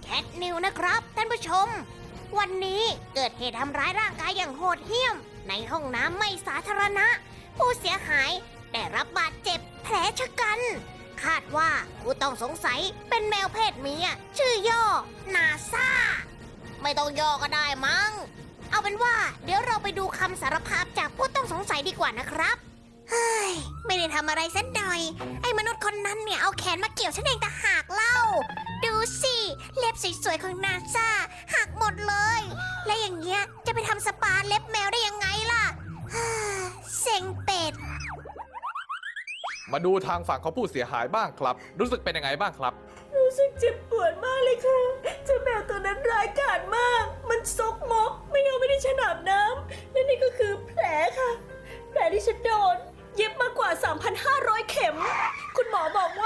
แคทนิวนะครับท่านผู้ชม วันนี้เกิดเหตุทำร้ายร่างกายอย่างโหดเหี้ยม ในห้องน้ำไม่สาธารณะ ผู้เสียหายได้รับบาดเจ็บแผลชะกัน คาดว่าผู้ต้องสงสัยเป็นแมวเพศเมียชื่อย่อนาซาไม่ต้องย่อก็ได้มั้ง เอาเป็นว่าเดี๋ยวเราไปดูคำสารภาพจากผู้ต้องสงสัยดีกว่านะครับเฮ้ยไม่ได้ทำอะไรสักหน่อย ไอ้มนุษย์คนนั้นเนี่ยเอาแขนมาเกี่ยวฉันเองแต่หาก สวยๆของนาซาหักหมดเลย และอย่างเงี้ยจะไปทำสปาเล็บแมวได้ยังไงล่ะฮ่าเซ็งเป็ด มาดูทางฝั่งเขาผู้เสียหายบ้างครับ รู้สึกเป็นยังไงบ้างครับ รู้สึกเจ็บปวดมากเลยค่ะเจ้าแมวตัวนั้นร้ายกาจมาก มันซกมก ไม่ยอมไม่ได้ฉันอาบน้ำและนี่ก็คือแผลค่ะ แผลที่ฉันโดน เย็บมากกว่า 3,500 เข็ม คุณหมอบอกว่า